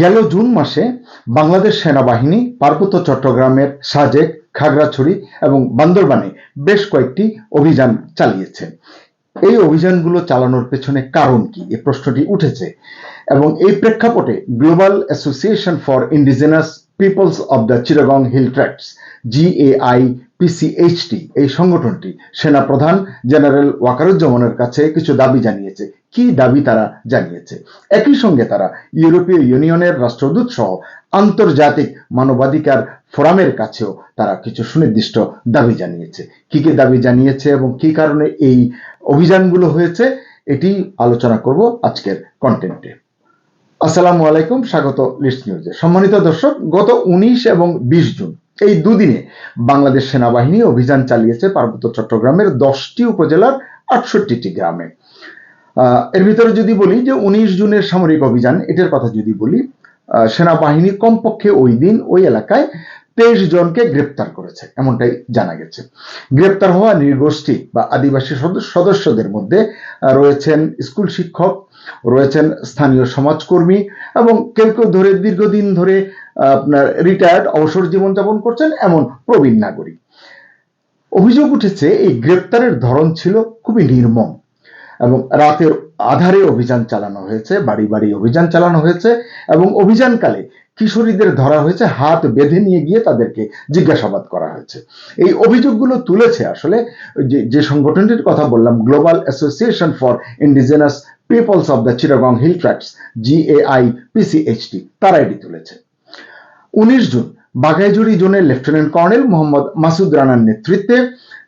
গেল জুন মাসে বাংলাদেশ সেনাবাহিনী, পার্বত্য চট্টগ্রামের সাজেক, খাগড়াছড়ি এবং বান্দরবানে বেশ কয়েকটি অভিযান চালিয়েছে। এই অভিযানগুলো চালানোর পেছনে কারণ কি? এই প্রশ্নটি উঠেছে। এবং এই প্রেক্ষাপটে global association for indigenous peoples of the Chittagong hill tracts GAI PCHT এই সংগঠনটি সেনা প্রধান জেনারেল ওয়াকারুজ্জামানের কাছে কিছু দাবি জানিয়েছে। কি দাবি তারা জানিয়েছে? একই সঙ্গে তারা ইউরোপীয় ইউনিয়নের রাষ্ট্রদূত সহ আন্তর্জাতিক মানবাধিকার ফোরামের কাছেও তারা কিছু সুনির্দিষ্ট দাবি জানিয়েছে। কি কি দাবি জানিয়েছে এবং কি কারণে এই অভিযানগুলো হয়েছে, এটি আলোচনা করব আজকের কন্টেন্টে আসসালামু আলাইকুম, স্বাগত লিস্ট নিউজে সম্মানিত দর্শক, গত উনিশ এবং বিশ জুন, এই দুদিনে বাংলাদেশ সেনাবাহিনী অভিযান চালিয়েছে পার্বত্য চট্টগ্রামের দশটি উপজেলার আটষট্টিটি গ্রামে। এর ভিতরে যদি বলি যে উনিশ জুনের সামরিক অভিযান, এটার কথা যদি বলি সেনাবাহিনী কমপক্ষে ওই দিন ওই এলাকায় তেইশ জনকে গ্রেপ্তার করেছে, এমনটাই জানা গেছে। গ্রেপ্তার হওয়া নৃগোষ্ঠী বা আদিবাসী সদস্য- সদস্যদের মধ্যে রয়েছেন স্কুল শিক্ষক রয়েছেন স্থানীয় সমাজকর্মী এবং কেউ কেউ ধরে দীর্ঘদিন ধরে আপনার রিটায়ার্ড অবসর জীবনযাপন করছেন এমন প্রবীণ নাগরিক। অভিযোগ উঠেছে, এই গ্রেপ্তারের ধরন ছিল খুবই নির্মম এবং রাতের আধারে অভিযান চালানো হয়েছে, বাড়ি বাড়ি অভিযান চালানো হয়েছে এবং অভিযানকালে কিশোরীদের ধরা হয়েছে, হাত বেঁধে নিয়ে গিয়ে তাদেরকে জিজ্ঞাসাবাদ করা হয়েছে। এই অভিযোগগুলো তুলেছে আসলে যে সংগঠনটির কথা বললাম global association for indigenous peoples of the Chittagong hill tracts GAI PCHT তারা এটি তুলেছে। উনিশ জুন, বাঘাইজুড়ি জোনের লেফটেন্যান্ট কর্নেল মোহাম্মদ মাসুদ রানার নেতৃত্বে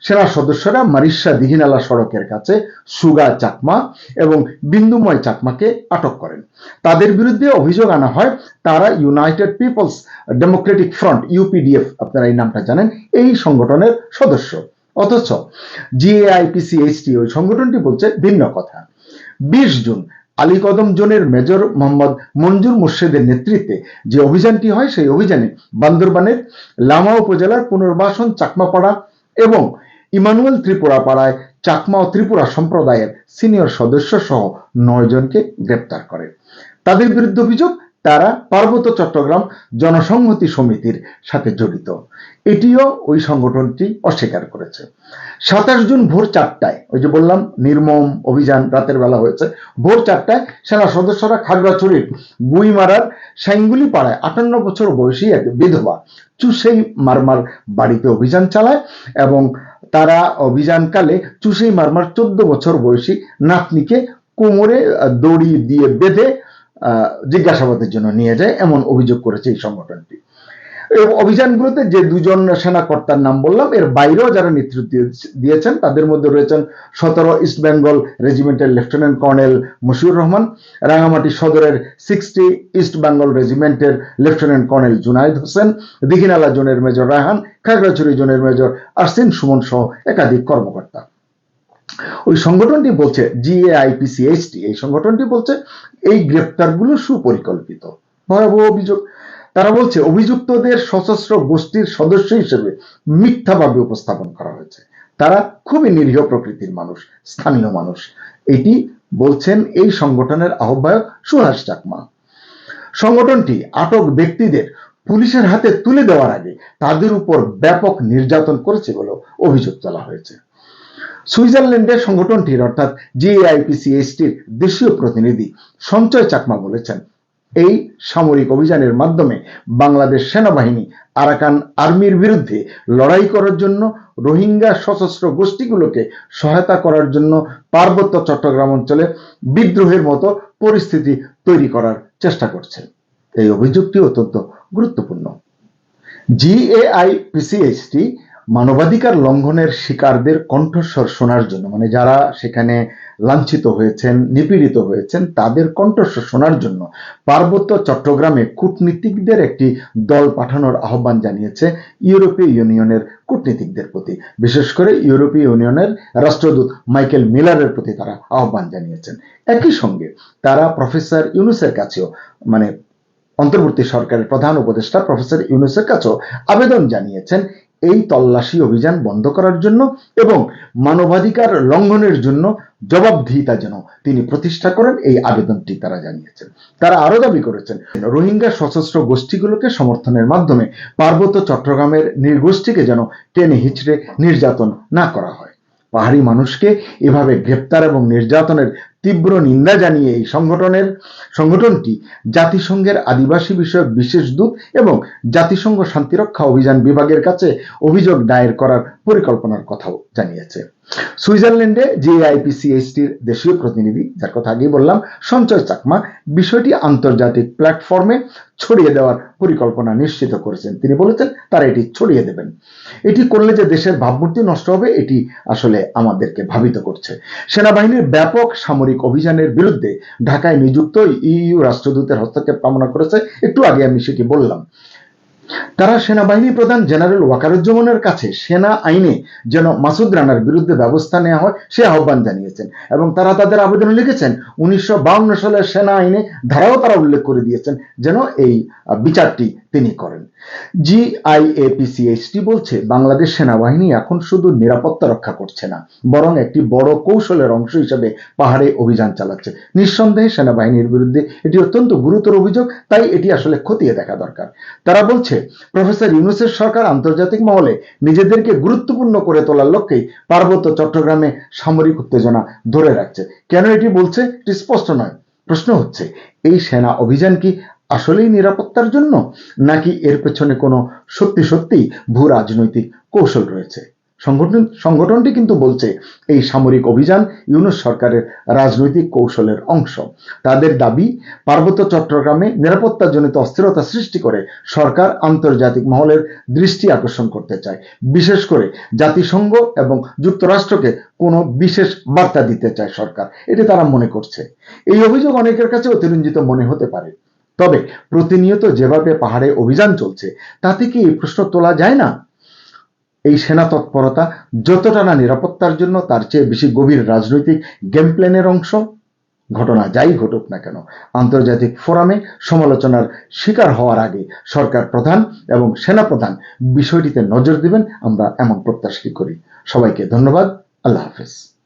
সেনা সদস্যরা মারিশা দিঘিনালা সড়কের কাছে সুগা চাকমা এবং বিন্দুময় চাকমাকে আটক করেন। তাদের বিরুদ্ধে অভিযোগ আনা হয়, তারা united peoples democratic front UPDF আপনারা এই নামটা জানেন, এই সংগঠনের সদস্য। অথচ জিএআইপিসিএইচটি ওই সংগঠনটি বলছে ভিন্ন কথা। বিশ জুন আলীকদম জোনের মেজর মোহাম্মদ মঞ্জুর মুর্শেদের নেতৃত্বে যে অভিযানটি হয়, সেই অভিযানে বান্দরবানের লামা উপজেলার পুনর্বাসন চাকমাপাড়া এবং ইমানুয়েল ত্রিপুরা পাড়ায় চাকমা ও ত্রিপুরা সম্প্রদায়ের সিনিয়র সদস্য সহ নয় জনকে গ্রেপ্তার করে। তাদের বিরুদ্ধে অভিযোগ তারা পার্বত্য চট্টগ্রাম জনসংহতি সমিতির সাথে জড়িত। এটিও ওই সংগঠনটি অস্বীকার করেছে। সাতাশ জুন ভোর চারটায়, ওই যে বললাম, নির্মম অভিযান রাতের বেলা হয়েছে। ভোর চারটায় সেনা সদস্যরা খাগড়াছড়ির গুইমারার সাইঙ্গুলি পাড়ায় আটান্ন বছর বয়সী এক বিধবা চুষেই মারমার বাড়িতে অভিযান চালায় এবং তারা অভিযানকালে চুষেই মারমার চোদ্দ বছর বয়সী নাতনিকে কোমরে দড়ি দিয়ে বেঁধে জিজ্ঞাসাবাদের জন্য নিয়ে যায়, এমন অভিযোগ করেছে এই সংগঠনটি। অভিযানগুলোতে যে দুজন সেনাকর্তার নাম বললাম, এর বাইরেও যারা নেতৃত্ব দিয়েছেন, তাদের মধ্যে রয়েছেন সতেরো ইস্ট বেঙ্গল রেজিমেন্টের লেফটেন্যান্ট কর্নেল মশিউর রহমান, রাঙামাটি সদরের সিক্সটি ইস্ট বেঙ্গল রেজিমেন্টের লেফটেন্যান্ট কর্নেল জুনায়েদ হোসেন, দিঘিনালা জোনের মেজর রায়হান, খাগড়াছড়ি জোনের মেজর আরসিন সুমন সহ একাধিক কর্মকর্তা। ওই সংগঠনটি বলছে জিএআইপিসিএইচটি এই সংগঠনটি বলছে এই গ্রেপ্তারগুলো সুপরিকল্পিত। ভয়াবহ অভিযোগ। তারা বলছে অভিযুক্তদের সশস্ত্র গোষ্ঠীর সদস্য হিসেবে মিথ্যাভাবে উপস্থাপন করা হয়েছে। তারা খুবই নিরীহ প্রকৃতির মানুষ, স্থানীয় মানুষ। এটি বলছেন এই সংগঠনের আহ্বায়ক সুহাস চাকমা। সংগঠনটি আটক ব্যক্তিদের পুলিশের হাতে তুলে দেওয়ার আগে তাদের উপর ব্যাপক নির্যাতন করেছে বলেও অভিযোগ তোলা হয়েছে। সুইজারল্যান্ডের সংগঠনটির, অর্থাৎ জিএআইপিসিএসটির দেশীয় প্রতিনিধি সঞ্চয় চাকমা বলেছেন। এই সামরিক অভিযানের মাধ্যমে বাংলাদেশ সেনাবাহিনী আরাকান আর্মির বিরুদ্ধে লড়াই করার জন্য রোহিঙ্গা সশস্ত্র গোষ্ঠীগুলোকে সহায়তা করার জন্য পার্বত্য চট্টগ্রাম অঞ্চলে বিদ্রোহের মতো পরিস্থিতি তৈরি করার চেষ্টা করছে। এই অভিযোগটি অত্যন্ত গুরুত্বপূর্ণ। জিএআইপিসিএসটি মানবাধিকার লঙ্ঘনের শিকারদের কণ্ঠস্বর শোনার জন্য মানে যারা সেখানে লাঞ্ছিত হয়েছেন, নিপীড়িত হয়েছেন, তাদের কণ্ঠস্বর শোনার জন্য পার্বত্য চট্টগ্রামে কূটনীতিকদের একটি দল পাঠানোর আহ্বান জানিয়েছে ইউরোপীয় ইউনিয়নের কূটনীতিকদের প্রতি। বিশেষ করে ইউরোপীয় ইউনিয়নের রাষ্ট্রদূত মাইকেল মিলারের প্রতি তারা আহ্বান জানিয়েছেন। একই সঙ্গে তারা প্রফেসর ইউনুসের কাছেও মানে অন্তর্বর্তী সরকারের প্রধান উপদেষ্টা প্রফেসর ইউনুসের কাছেও আবেদন জানিয়েছেন এই তল্লাশি অভিযান বন্ধ করার জন্য এবং মানবাধিকার লঙ্ঘনের জন্য জবাবদিহিতা যেন তিনি প্রতিষ্ঠা করেন, এই আবেদনটি তারা জানিয়েছেন। তারা আরও দাবি করেছেন, রোহিঙ্গা সশস্ত্র গোষ্ঠীগুলোকে সমর্থনের মাধ্যমে পার্বত্য চট্টগ্রামের নির্গোষ্ঠীকে যেন টেনে হিচড়ে নির্যাতন না করা হয়। পাহাড়ি মানুষকে এভাবে গ্রেপ্তার এবং নির্যাতনের তীব্র নিন্দা জানিয়ে এই সংগঠনের, সংগঠনটি জাতিসংঘের আদিবাসী বিষয়ক বিশেষ দূত এবং জাতিসংঘ শান্তিরক্ষা অভিযান বিভাগের কাছে অভিযোগ দায়ের করার পরিকল্পনার কথাও জানিয়েছে। সুইজারল্যান্ডে জিআইপিসিএসটির দেশীয় প্রতিনিধি, যার কথা আগেই বললাম, সঞ্চয় চাকমা বিষয়টি আন্তর্জাতিক প্ল্যাটফর্মে ছড়িয়ে দেওয়ার পরিকল্পনা নিশ্চিত করেছেন। তিনি বলেছেন, তারা এটি ছড়িয়ে দেবেন। এটি করলে যে দেশের ভাবমূর্তি নষ্ট হবে, এটি আসলে আমাদেরকে ভাবিত করছে। সেনাবাহিনীর ব্যাপক সামরিক অভিযানের বিরুদ্ধে ঢাকায় নিযুক্ত ইইউ রাষ্ট্রদূতের হস্তক্ষেপ কামনা করেছে। একটু আগে আমি সেটি বললাম। তারা সেনাবাহিনী প্রধান জেনারেল ওয়াকারুজ্জামানের কাছে সেনা আইনে যেন মাসুদ রানার বিরুদ্ধে ব্যবস্থা নেওয়া হয়, সে আহ্বান জানিয়েছেন। এবং তারা তাদের আবেদন লিখেছেন, উনিশশো সালের সেনা আইনে ধারাও তারা উল্লেখ করে দিয়েছেন যেন এই বিচারটি তিনি করেন। জিআইএপিসিএইচটি বলছে, বাংলাদেশ সেনাবাহিনী এখন শুধু নিরাপত্তা রক্ষা করছে না, বরং একটি বড় কৌশলের অংশ হিসেবে পাহাড়ে অভিযান চালাচ্ছে। নিঃসন্দেহে সেনাবাহিনীর বিরুদ্ধে এটি অত্যন্ত গুরুতর অভিযোগ, তাই এটি আসলে খতিয়ে দেখা দরকার। তারা বলছে, প্রফেসর ইউনুসের সরকার আন্তর্জাতিক মহলে নিজেদেরকে গুরুত্বপূর্ণ করে তোলার লক্ষ্যেই পার্বত্য চট্টগ্রামে সামরিক উত্তেজনা ধরে রাখছে। কেন এটি বলছে? এটি স্পষ্ট নয়। প্রশ্ন হচ্ছে, এই সেনা অভিযান কি আসলেই নিরাপত্তার জন্য, নাকি এর পেছনে কোনো সত্যি সত্যি ভূ রাজনৈতিক কৌশল রয়েছে? সংগঠন, সংগঠনটি কিন্তু বলছে, এই সামরিক অভিযান ইউনুস সরকারের রাজনৈতিক কৌশলের অংশ। তাদের দাবি, পার্বত্য চট্টগ্রামে নিরাপত্তাজনিত অস্থিরতা সৃষ্টি করে সরকার আন্তর্জাতিক মহলের দৃষ্টি আকর্ষণ করতে চায়। বিশেষ করে জাতিসংঘ এবং যুক্তরাষ্ট্রকে কোনো বিশেষ বার্তা দিতে চায় সরকার। এটি তারা মনে করছে। এই অভিযোগ অনেকের কাছে অতিরঞ্জিত মনে হতে পারে। তবে প্রতিনিয়ত যেভাবে পাহাড়ে অভিযান চলছে, তাতে কি এই প্রশ্ন তোলা যায় না? এই সেনা তৎপরতা যতটা না নিরাপত্তার জন্য, তার চেয়ে বেশি গভীর রাজনৈতিক গেম প্ল্যানের অংশ? ঘটনা যাই ঘটুক না কেন, আন্তর্জাতিক ফোরামে সমালোচনার শিকার হওয়ার আগে সরকার প্রধান এবং সেনা প্রধান বিষয়টিতে নজর দিবেন, আমরা এমন প্রত্যাশা করি। সবাইকে ধন্যবাদ, আল্লাহ হাফেজ।